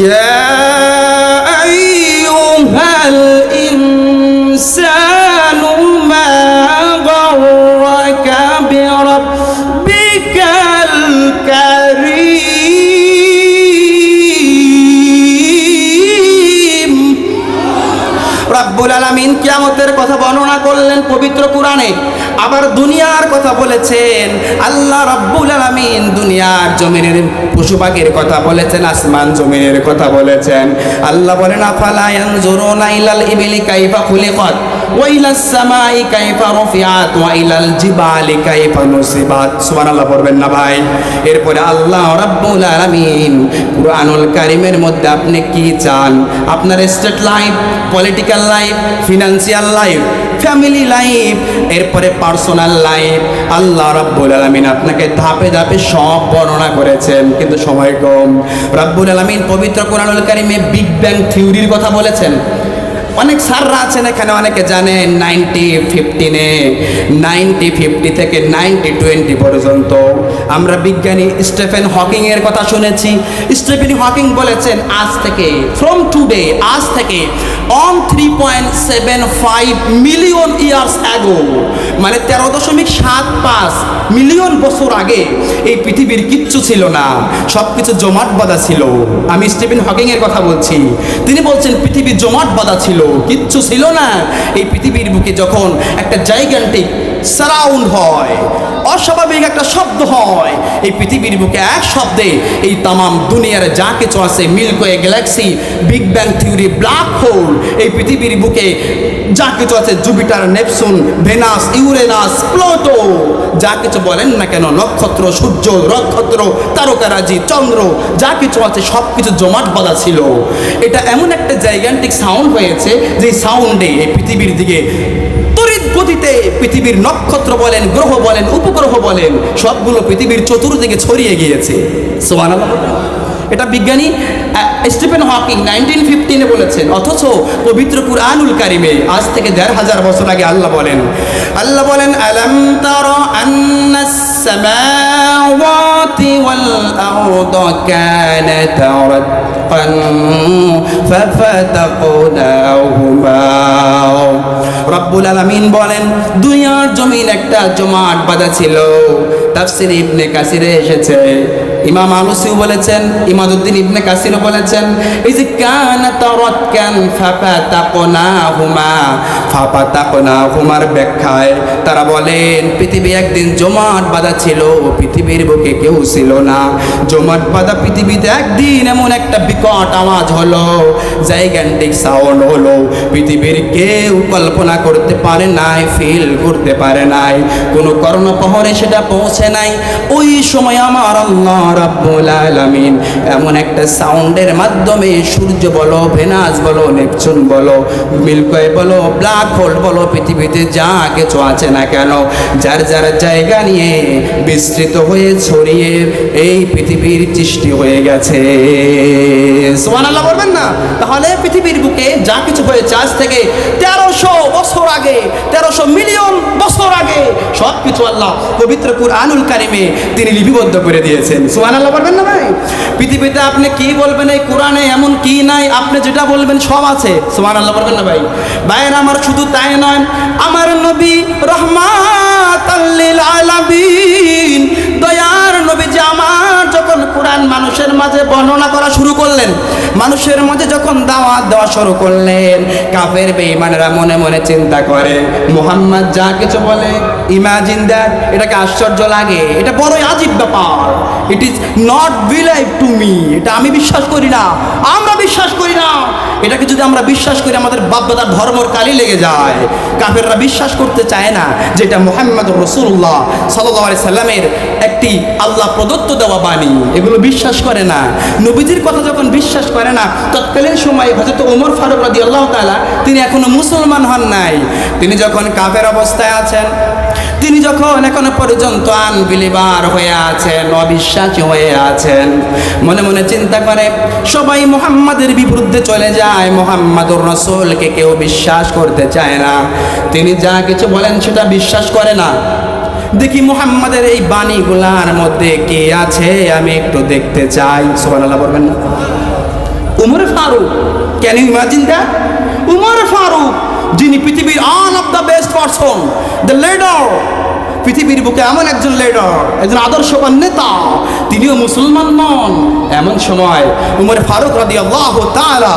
Yeah! কিয়ামতের কথা বর্ণনা করলেন পবিত্র কোরআনে। আবার দুনিয়ার কথা বলেছেন, আল্লাহ রাব্বুল আলামিন দুনিয়ার জমিনের পশু পাখির কথা বলেছেন, আসমান জমিনের কথা বলেছেন। আল্লাহ বলেন, আফালা ইয়ানজুরুনা ইলাল ইবিলি কাইফা খুলিকাত, ওয়া ইলাস সামাই কাইফা রুফিআত, ওয়া ইলাল জিবালি কাইফা নুসিবাত। সুবহানাল্লাহ পড়বেন না ভাই? এরপরে আল্লাহ রাব্বুল আলামিন কুরআনুল কারীমের মধ্যে আপনি কি চান? আপনার state life, political life, financial life family life এরপরে পার্সোনাল লাইফ আল্লাহ রাব্বুল আলামিন আপনাকে ধাপে ধাপে সব বর্ণনা করেছেন, কিন্তু সময় কম। রাব্বুল আলামিন পবিত্র কোরআনুল কারিমে বিগ ব্যাং থিওরির কথা বলেছেন। অনেক স্যাররা আছেন এখানে, অনেকে জানেন নাইনটি ফিফটিনে, নাইনটি ফিফটি থেকে নাইনটি টোয়েন্টি পর্যন্ত। আমরা বিজ্ঞানী স্টেফেন হকিং এর কথা শুনেছি। স্টেফেন হকিং বলেছেন, আজ থেকে ফ্রম টুডে আজ থেকে on three point seven five million years ago মানে তেরো দশমিক সাত পাঁচ মিলিয়ন বছর আগে, এই পৃথিবীর কিচ্ছু ছিল না সব কিছু জমাট বাঁধা ছিল। আমি স্টিফেন হকিং এর কথা বলছি। তিনি বলছেন, পৃথিবী জমাট বাঁধা ছিল। কিচ্ছু ছিল না। এই পৃথিবীর বুকে যখন একটা জাইগান্টিক সারাউন্ড হয়। অস্বাভাবিক একটা শব্দ হয়। এই পৃথিবীর বুকে এক শব্দে এই তামাম দুনিয়ার যা কিছু আছে Milky Way galaxy, big bang theory, black hole, এই পৃথিবীর বুকে যা কিছু আছে, Jupiter Neptune Venus, Uranus, Pluto, যা কিছু বলেন না কেন, নক্ষত্র, সূর্য নক্ষত্র তারকারাজি, চন্দ্র, যা কিছু আছে সব কিছু জমাট বাঁধা ছিল। এটা এমন একটা জাইগান্টিক সাউন্ড হয়েছে যে সাউন্ডে এই পৃথিবীর দিকে গতিতে পৃথিবীর নক্ষত্র বলেন গ্রহ বলেন উপগ্রহ বলেন সবগুলো পৃথিবীর চতুর্দিকে ছড়িয়ে গিয়েছে সোমান এটা বিজ্ঞানী আহ, স্টিফেন হকিং নাইনটিন ফিফটিনে বলেছেন অথচ পবিত্র কুরআনুল কারিমে আজ থেকে দেড় হাজার বছর আগে আল্লাহ বলেন আল্লাহ বলেন আলম তার আন্নাস السماوات والأرض كانتا رتقا ففتقناهما রব্বুল আলামিন বলেন দুনিয়ার জমিন একটা জমাট বাঁধা ছিল। তাফসির ইবনে কাসিরে এসেছে। ইমাম আলুসিও বলেছেন, ইমাদুদ্দিন ইবনে কাসিরও বলেছেন, এই যে কান তরত কান ফাপা তাকনা হুমা ফাপা তাকনা হুমার ব্যাখ্যায় তারা বলেন পৃথিবী একদিন জমাট বাঁধা ছিল, পৃথিবীর বুকে কেউ ছিল না। জমাট বাঁধা পৃথিবীতে একদিন এমন একটা বিকট আওয়াজ হলো জাইগান্টিক সাউন্ড হলো। পৃথিবীর কেউ কল্পনা করতে পারে নাই ফিল করতে পারে নাই। কোনো কর্ণপহরে সেটা পৌঁছে নাই। ওই সময় আমার আল্লাহ রাব্বুল আলামিন। এমন একটা সাউন্ডের মাধ্যমে সূর্য বলো, ভেনাস বলো, নেপচুন বলো, মিল্কওয়ে বলো, ব্ল্যাক হোল বলো, পৃথিবীতে যা কিছু আছে না কেন, যার যার জায়গা নিয়ে বিস্তৃত হয়ে ছড়িয়ে এই পৃথিবীর সৃষ্টি হয়ে গেছে। সুবহানাল্লাহ বলবেন না? তাহলে পৃথিবীর বুকে যা কিছু হয়েছে আজ থেকে তেরোশো বছর আগে, তেরোশো মিলিয়ন বছর আগে সব কিছু আল্লাহ পবিত্র কুরআনুল কারিমে তিনি লিপিবদ্ধ করে দিয়েছেন। সুহান আল্লাহ বলবেন না ভাই? পৃথিবীতে আপনি কি বলবেন এই কোরআনে, এমন কি নাই? আপনি যেটা বলবেন সব আছে। সুহান আল্লাহ বলবেন না ভাই? ভাইয়ের, আমার শুধু তাই নয়, আমার নবী রহমাত মাঝে বর্ণনা করা শুরু করলেন। মানুষের মধ্যে যখন দাওয়াত দেওয়া শুরু করলেন, কাফের বেঈমানেরা মনে মনে চিন্তা করে, মোহাম্মদ যা কিছু বলে, ইমাজিন দ্যাট এটাকে আশ্চর্য লাগে, এটা বড়ই আজীব ব্যাপার। It is not believe to me এটা আমি বিশ্বাস করি না। আমরা বিশ্বাস করি না। এটাকে যদি আমরা বিশ্বাস করি, আমাদের বাপদাদার ধর্মর কালি লেগে যায়। কাফেররা বিশ্বাস করতে চায় না যে এটা মোহাম্মদ রসুল্লাহ সাল্লাহ আলি সাল্লামের একটি আল্লাহ প্রদত্ত দেওয়া বাণী। এগুলো বিশ্বাস করে না। নবীজির কথা যখন বিশ্বাস করে না, তৎকালীন সময়ে হয়তো ওমর ফারুক রাদি আল্লাহ তালা তিনি এখনও মুসলমান হন নাই। তিনি যখন কাফের অবস্থায় আছেন তিনি যখন এখনও পর্যন্ত আনবিলিবার হয়ে আছেন, অবিশ্বাসী হয়ে আছেন, মনে মনে চিন্তা করে, সবাই মোহাম্মদের বিরুদ্ধে চলে যায়, মোহাম্মদুর রসুলকে কেউ বিশ্বাস করতে চায় না। তিনি যা কিছু বলেন সেটা বিশ্বাস করে না। দেখি মোহাম্মদের এই বাণীগুলার মধ্যে কে আছে, আমি একটু দেখতে চাই। সোহান আল্লাহ বলবেন না। Umar Faruk you imagine that Umar Faruk, যিনি পৃথিবীর one of the best person the leader পৃথিবীর বুকে এমন একজন লিডার একজন আদর্শবান নেতা, তিনিও মুসলমান নন। এমন সময় উমর ফারুক রাদি আল্লাহ তারা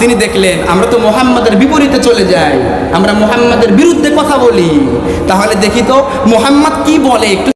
তিনি দেখলেন, আমরা তো মোহাম্মদের বিপরীতে চলে যাই, আমরা মোহাম্মদের বিরুদ্ধে কথা বলি। তাহলে দেখি তো মোহাম্মদ কি বলে একটু